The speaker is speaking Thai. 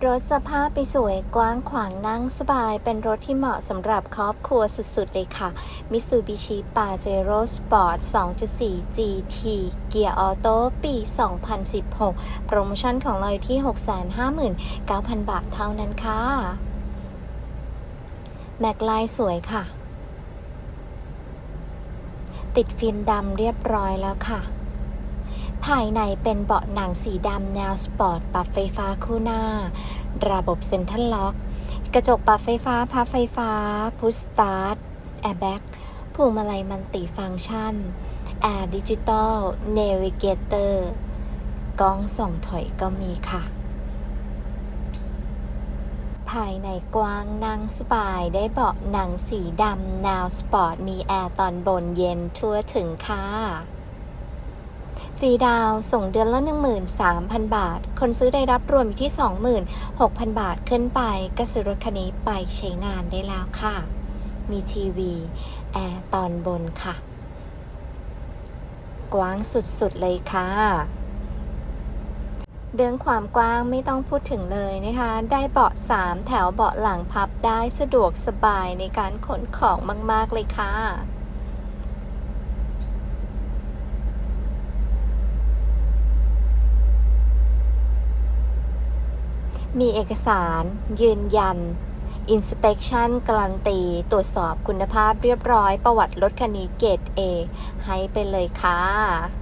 รถสภาพไปสวยกว้างขวางนั่งสบาย เป็นรถที่เหมาะสำหรับครอบครัวสุดๆเลยค่ะ Mitsubishi Pajero Sport 2.4 GT เกียร์ออโต้ปี 2016 โปรโมชั่นของเราอยู่ที่ 659,000 บาทเท่านั้นค่ะ แม็กไลสวยค่ะ ติดฟิล์มดำเรียบร้อยแล้วค่ะ ภายในเป็นเบาะหนังสีดำแนวสปอร์ตปรับไฟฟ้าคู่หน้า ระบบเซ็นทรัลล็อก กระจกปรับไฟฟ้าพับไฟฟ้า พุชสตาร์ท แอร์แบ็กพวงมาลัยมันติฟังก์ชัน แอร์ดิจิตอล เนวิเกเตอร์ กล้องส่องถอยก็มีค่ะ ภายในกว้างนั่งสบายได้เบาะหนังสีดำแนวสปอร์ต มีแอร์ตอนบนเย็นทั่วถึงค่ะ รีดาวส่งเดือนละ 13,000 บาท คนซื้อได้รับรวมอยู่ที่ 26,000 บาทขึ้นไป ก็ซื้อรถคันนี้ไปใช้งานได้แล้วค่ะ มีทีวีแอร์ตอนบนค่ะ กว้างสุดๆเลยค่ะ เรื่องความกว้างไม่ต้องพูดถึงเลยนะคะ ได้เบาะ 3 แถวเบาะหลังพับได้สะดวกสบายในการขนของมาก ๆ เลยค่ะ มีเอกสาร ยืนยัน Inspection การันตี ตรวจสอบคุณภาพเรียบร้อยประวัติรถคันนี้เกรด A ให้ไปเลยค่ะ